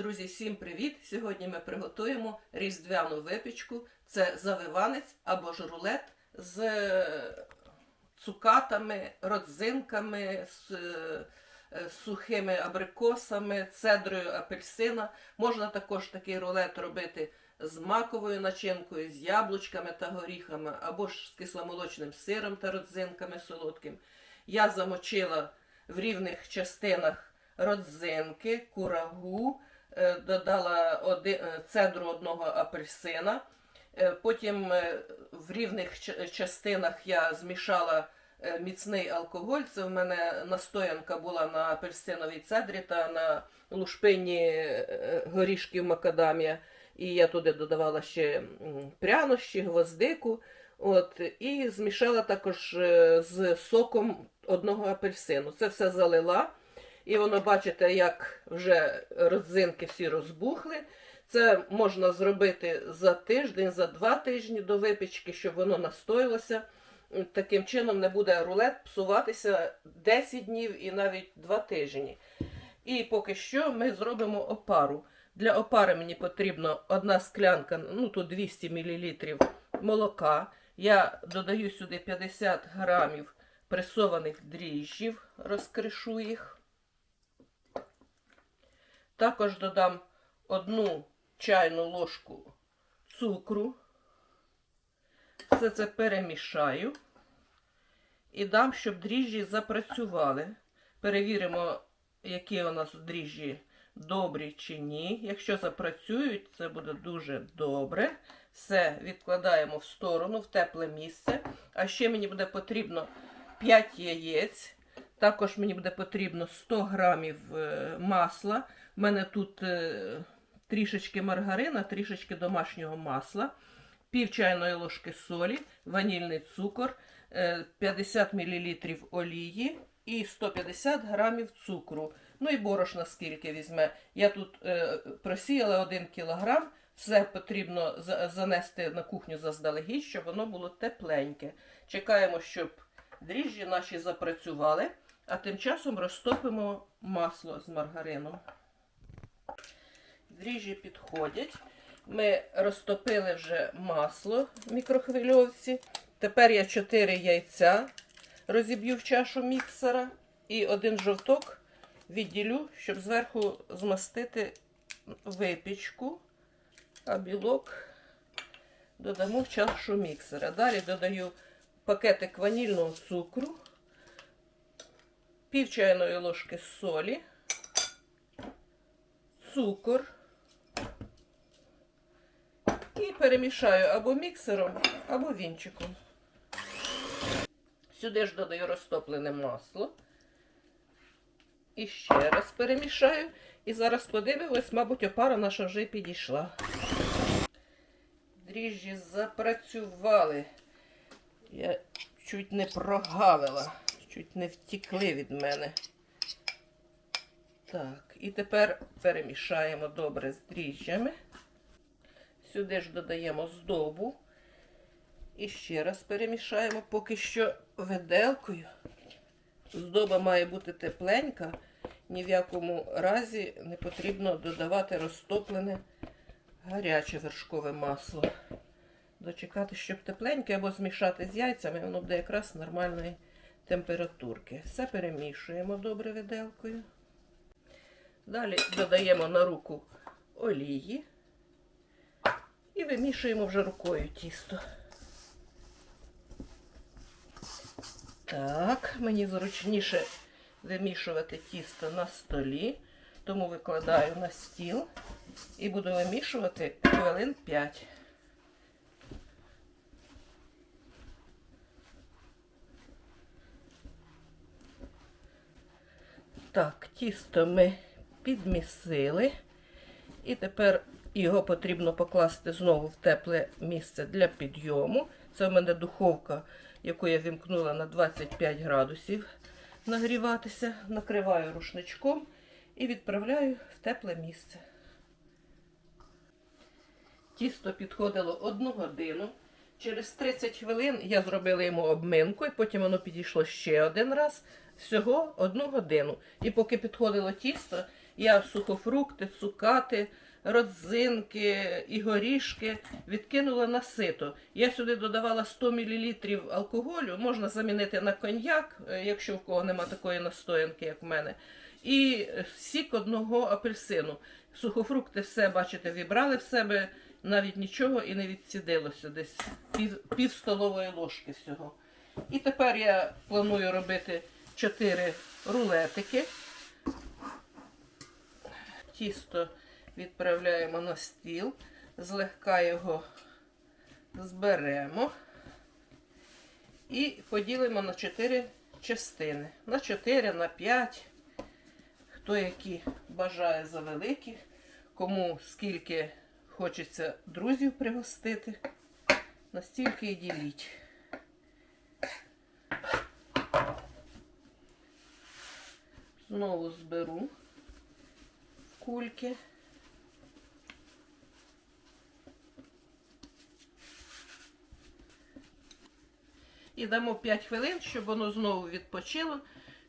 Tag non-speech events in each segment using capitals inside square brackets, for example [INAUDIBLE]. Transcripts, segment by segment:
Друзі, всім привіт! Сьогодні ми приготуємо різдвяну випічку. Це завиванець або ж рулет з е, цукатами, родзинками, з е, е, сухими абрикосами, цедрою апельсина. Можна також такий рулет робити з маковою начинкою, з яблучками та горіхами, або ж з кисломолочним сиром та родзинками солодким. Я замочила в рівних частинах родзинки, курагу, додала оди- е, цедру одного апельсина. Е, Потім е, в рівних частинах я змішала е, міцний алкоголь. Це в мене настоянка була на апельсиновій цедрі та на лушпині е, горішків макадамія. І я туди додавала ще прянощі, гвоздику. От, і змішала також е, з соком одного апельсину. Це все залила. І воно, бачите, як вже родзинки всі розбухли. Це можна зробити за тиждень, за два тижні до випічки, щоб воно настоїлося. Таким чином не буде рулет псуватися 10 днів і навіть 2 тижні. І поки що ми зробимо опару. Для опари мені потрібно одна склянка, ну тут 200 мл молока. Я додаю сюди 50 грамів пресованих дріжджів, розкришу їх. Також додам одну чайну ложку цукру. Все це перемішаю і дам, щоб дріжджі запрацювали. Перевіримо, які у нас дріжджі добрі чи ні. Якщо запрацюють, це буде дуже добре. Все відкладаємо в сторону, в тепле місце. А ще мені буде потрібно 5 яєць. Також мені буде потрібно 100 грамів е, масла. У мене тут е, трішечки маргарина, трішечки домашнього масла, пів чайної ложки солі, ванільний цукор, е, 50 мл олії і 150 грамів цукру. Ну і борошна скільки візьме. Я тут е, просіяла 1 кілограм. Все потрібно занести на кухню заздалегідь, щоб воно було тепленьке. Чекаємо, щоб дріжджі наші запрацювали, а тим часом розтопимо масло з маргарином. Дріжджі підходять. Ми розтопили вже масло в мікрохвильовці. Тепер я 4 яйця розіб'ю в чашу міксера і один жовток відділю, щоб зверху змастити випічку, а білок додамо в чашу міксера. Далі додаю пакетик ванільного цукру, пів чайної ложки солі, цукор. І перемішаю або міксером, або вінчиком. Сюди ж додаю розтоплене масло. І ще раз перемішаю. І зараз подивимось, мабуть, опара наша вже підійшла. Дріжджі запрацювали. Я чуть не прогавила, чуть не втікли від мене. Так, і тепер перемішаємо добре з дріжджами. Сюди ж додаємо здобу. І ще раз перемішаємо поки що виделкою. Здоба має бути тепленька. Ні в якому разі не потрібно додавати розтоплене гаряче вершкове масло. Дочекати, щоб тепленьке, або змішати з яйцями, воно буде якраз нормальної температурки. Все перемішуємо добре виделкою. Далі додаємо на руку олії. І вимішуємо вже рукою тісто. Так, мені зручніше вимішувати тісто на столі, тому викладаю на стіл і буду вимішувати хвилин 5. Так, тісто ми підмісили. І тепер його потрібно покласти знову в тепле місце для підйому. Це в мене духовка, яку я вімкнула на 25 градусів нагріватися. Накриваю рушничком і відправляю в тепле місце. Тісто підходило одну годину. Через 30 хвилин я зробила йому обминку, і потім воно підійшло ще один раз. Всього одну годину. І поки підходило тісто, я сухофрукти, цукати, родзинки і горішки відкинула на сито. Я сюди додавала 100 мл алкоголю, можна замінити на коньяк, е, якщо в кого нема такої настоянки, як в мене. І сік одного апельсину. Сухофрукти все, бачите, вібрали в себе, навіть нічого і не відсідилося десь пів, пів столової ложки всього. І тепер я планую робити 4 рулетики. Тісто відправляємо на стіл, злегка його зберемо і поділимо на 4 частини. На 4, на 5. Хто які бажає за великі, кому скільки хочеться друзів пригостити, настільки і діліть. Знову зберу кульки. І дамо 5 хвилин, щоб воно знову відпочило,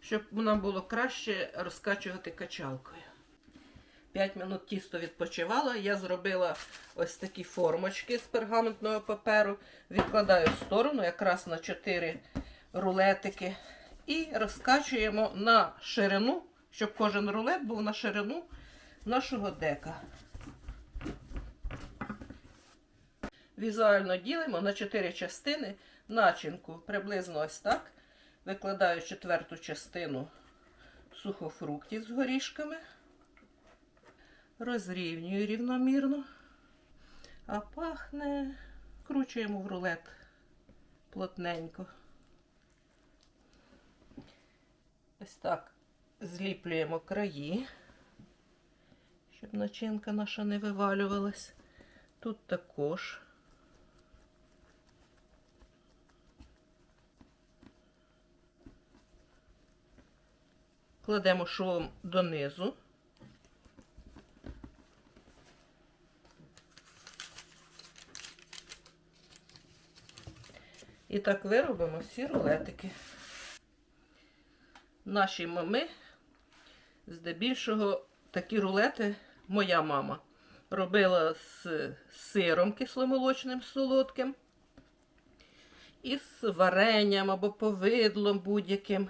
щоб нам було краще розкачувати качалкою. 5 минут тісто відпочивало. Я зробила ось такі формочки з пергаментного паперу. Відкладаю в сторону, якраз на 4 рулетики. І розкачуємо на ширину, щоб кожен рулет був на ширину нашого дека. Візуально ділимо на 4 частини начинку приблизно ось так. Викладаю четверту частину сухофруктів з горішками. Розрівнюю рівномірно, а пахне, кручуємо в рулет плотненько. Ось так зліплюємо краї, щоб начинка наша не вивалювалась. Тут також. Кладемо шовом донизу. І так виробимо всі рулетики. Наші мами, здебільшого, такі рулети моя мама робила з сиром кисломолочним солодким, і з варенням або повидлом будь-яким.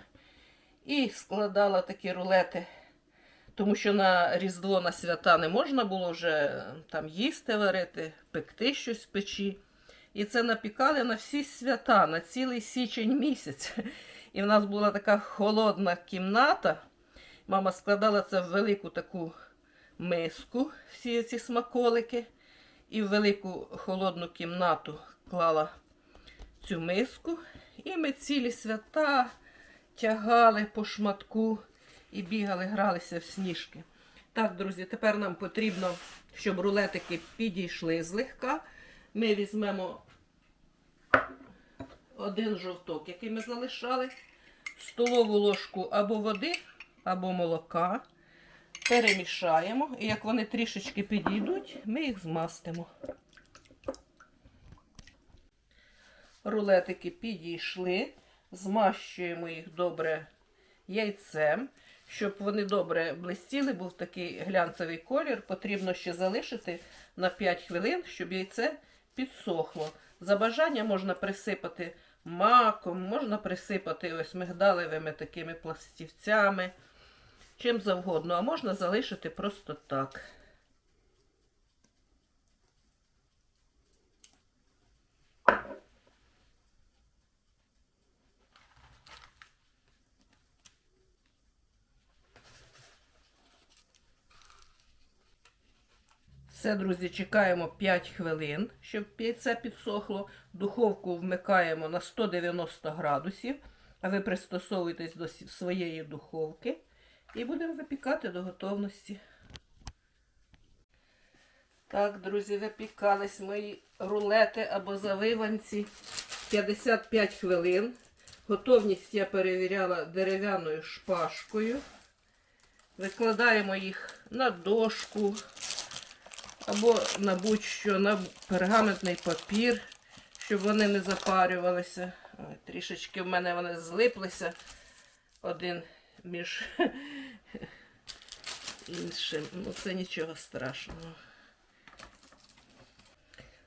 І складала такі рулети, тому що на Різдво на свята не можна було вже там їсти варити, пекти щось в печі. І це напікали на всі свята, на цілий січень місяць. І в нас була така холодна кімната. Мама складала це в велику таку миску, всі ці смаколики. І в велику холодну кімнату клала цю миску. І ми цілі свята тягали по шматку і бігали, гралися в сніжки. Так, друзі, тепер нам потрібно, щоб рулетики підійшли злегка. Ми візьмемо один жовток, який ми залишали, столову ложку або води, або молока. Перемішаємо, і як вони трішечки підійдуть, ми їх змастимо. Рулетики підійшли, змащуємо їх добре яйцем. Щоб вони добре блистіли, був такий глянцевий колір, потрібно ще залишити на 5 хвилин, щоб яйце підсохло. За бажання можна присипати маком, можна присипати ось мигдалевими такими пластівцями, чим завгодно, а можна залишити просто так. Все, друзі, чекаємо 5 хвилин, щоб яйце підсохло. Духовку вмикаємо на 190 градусів, а ви пристосовуєтесь до своєї духовки і будемо випікати до готовності. Так, друзі, випікались мої рулети або завиванці 55 хвилин. Готовність я перевіряла дерев'яною шпажкою. Викладаємо їх на дошку або на будь-що, на пергаментний папір, щоб вони не запарювалися. Ой, трішечки в мене вони злиплися один між [LAUGHS] іншим. Ну це нічого страшного.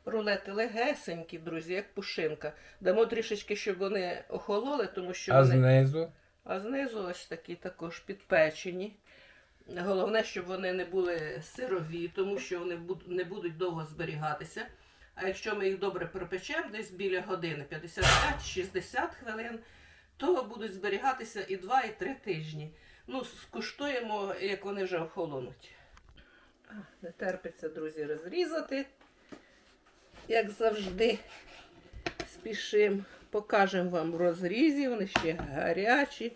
Рулети легесенькі, друзі, як пушинка. Дамо трішечки, щоб вони охололи, тому що А вони... знизу? А знизу ось такі також підпечені. Головне, щоб вони не були сирові, тому що вони не будуть довго зберігатися. А якщо ми їх добре пропечемо, десь біля години, 55-60 хвилин, то будуть зберігатися і 2, і 3 тижні. Ну, скуштуємо, як вони вже охолонуть. Не терпиться, друзі, розрізати. Як завжди, спішимо. Покажемо вам розрізі, вони ще гарячі.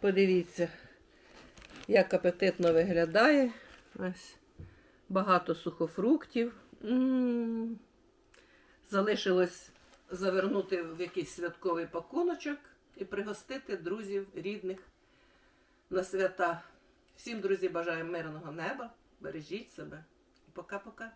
Подивіться, як апетитно виглядає. Ось багато сухофруктів. М. Залишилось завернути в якийсь святковий пакуночок і пригостити друзів, рідних на свята. Всім, друзі, бажаю мирного неба. Бережіть себе. Пока-пока.